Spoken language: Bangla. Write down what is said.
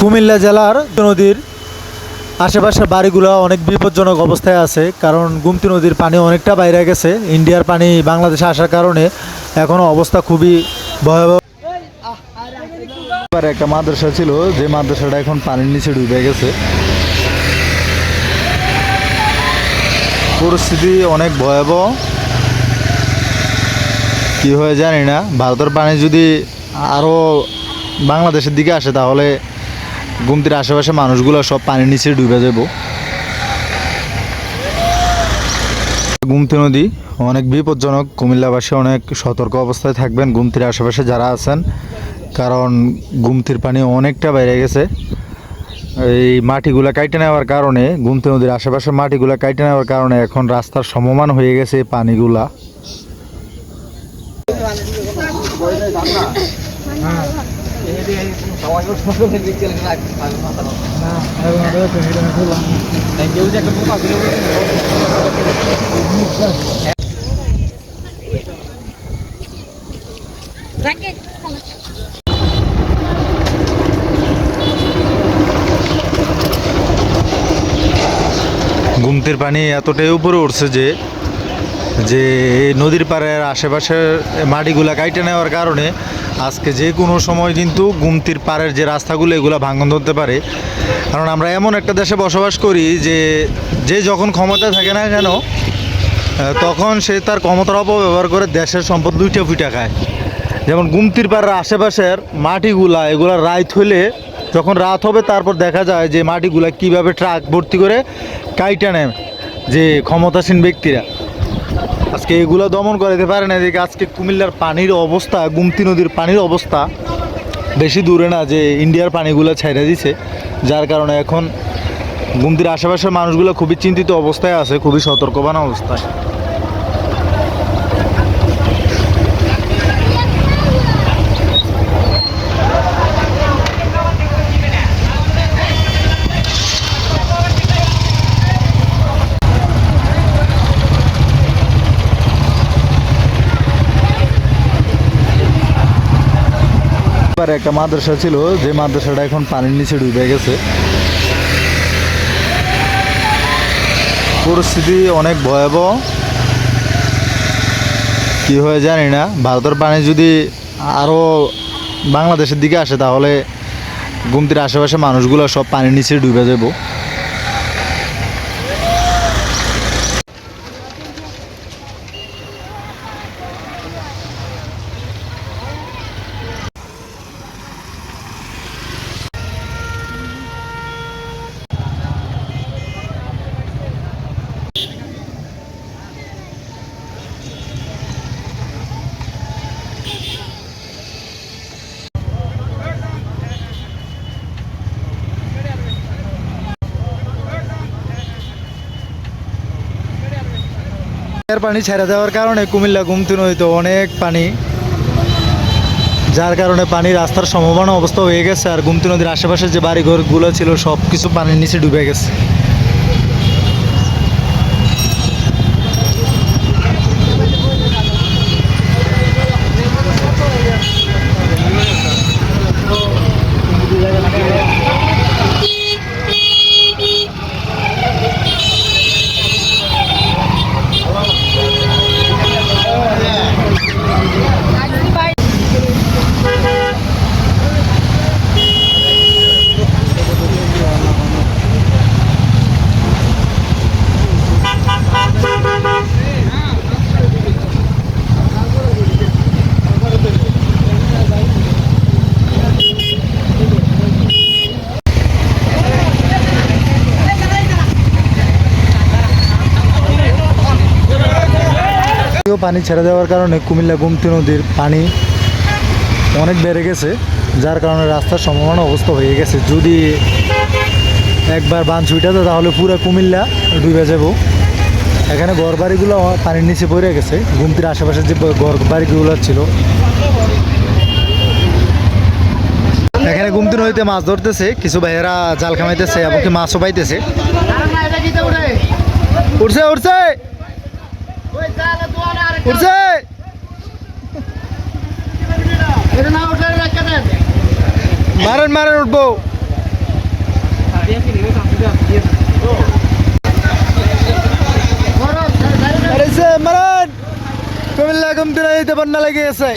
কুমিল্লা জেলার নদীর আশেপাশের বাড়িগুলো অনেক বিপজ্জনক অবস্থায় আছে, কারণ গুমতি নদীর পানি অনেকটা বাইরে গেছে। ইন্ডিয়ার পানি বাংলাদেশে আসার কারণে এখনও অবস্থা খুবই ভয়াবহ। একটা মাদ্রাসা ছিল, যে মাদ্রাসাটা এখন পানির নিচে ডুবে গেছে। পরিস্থিতি অনেক ভয়াবহ। কি হয়ে জানি না, ভারতের পানি যদি আরও বাংলাদেশের দিকে আসে, তাহলে গুমতির আশেপাশে মানুষগুলো সব পানির নিচে ডুবে যাব। গুমতি নদী অনেক বিপজ্জনক। কুমিল্লাবাসী অনেক সতর্ক অবস্থায় থাকবেন গুমতির আশেপাশে যারা আছেন কারণ গুমতির পানি অনেকটা বেড়ে গেছে। এই মাটিগুলা কাইটে নেওয়ার কারণে গুমতি নদীর আশেপাশে মাটিগুলা কাইটে নেওয়ার কারণে এখন রাস্তার সমমান হয়ে গেছে এই পানিগুলা। গুমতির পানি এতটাই উপরে উঠছে যে যে নদীর পাড়ের আশেপাশের মাটিগুলা কাইটে নেওয়ার কারণে আজকে যে কোনো সময় কিন্তু গুমতির পাড়ের যে রাস্তাগুলো, এগুলো ভাঙন ধরতে পারে। কারণ আমরা এমন একটা দেশে বসবাস করি যে যে যখন ক্ষমতা থাকে না কেন তখন সে তার ক্ষমতার অপব্যবহার করে দেশের সম্পদ দুইটা ফুটা খায়। যেমন গুমতির পাড়ের আশেপাশের মাটিগুলা, এগুলা রাইত হলে যখন রাত হবে, তারপর দেখা যায় যে মাটিগুলা কীভাবে ট্রাক ভর্তি করে কাইটা নেয় যে ক্ষমতাসীন ব্যক্তিরা। আজকে এগুলো দমন করাতে পারে না, এদিকে আজকে কুমিল্লার পানির অবস্থা, গুমতি নদীর পানির অবস্থা বেশি দূরে না যে ইন্ডিয়ার পানিগুলো ছেড়ে দিছে। যার কারণে এখন গুমতির আশেপাশের মানুষগুলো খুবই চিন্তিত অবস্থায় আছে, খুবই সতর্কবান অবস্থায়। এবার একটা মাদ্রাসা ছিল, যে মাদ্রাসাটা এখন পানির নিচে ডুবে গেছে। পরিস্থিতি অনেক ভয়াবহ। কি হয়ে জানি না। ভারতের পানি যদি আরও বাংলাদেশের দিকে আসে, তাহলে গুমতির আশেপাশে মানুষগুলো সব পানির নিচে ডুবে যাব। এর পানি ছেড়ে দেওয়ার কারণে কুমিল্লা গুমতি নদীতে অনেক পানি, যার কারণে পানি রাস্তার সম্ভাবনা অবস্থা হয়ে গেছে আর গুমতি নদীর আশেপাশে যে বাড়িঘরগুলো ছিল সব কিছু পানির নিচে ডুবে গেছে। পানি ছেড়ে দেওয়ার কারণে কুমিল্লা গুমতি নদীর পানি অনেক বেড়ে গেছে যার কারণে রাস্তার সম্ভাবনা অবস্থা হয়ে গেছে। যদি একবার বান ছুটাতে তাহলে পুরো কুমিল্লা ডুবে যাব। এখানে ঘর বাড়িগুলো পানির নিচে পড়ে গেছে। গুমতির আশেপাশে যে ঘর বাড়িগুলো ছিল। এখানে গুমতি নদীতে মাছ ধরতেছে কিছু ভাইয়েরা জাল খামাইতেছে এবং কি মাছও পাইতেছে। উঠছে উঠছে! উঠছে। মারেন মারেন উঠবো। মারেন। কুমিল্লা কুমতিরা দিতে বন্যা লেগে গেছে।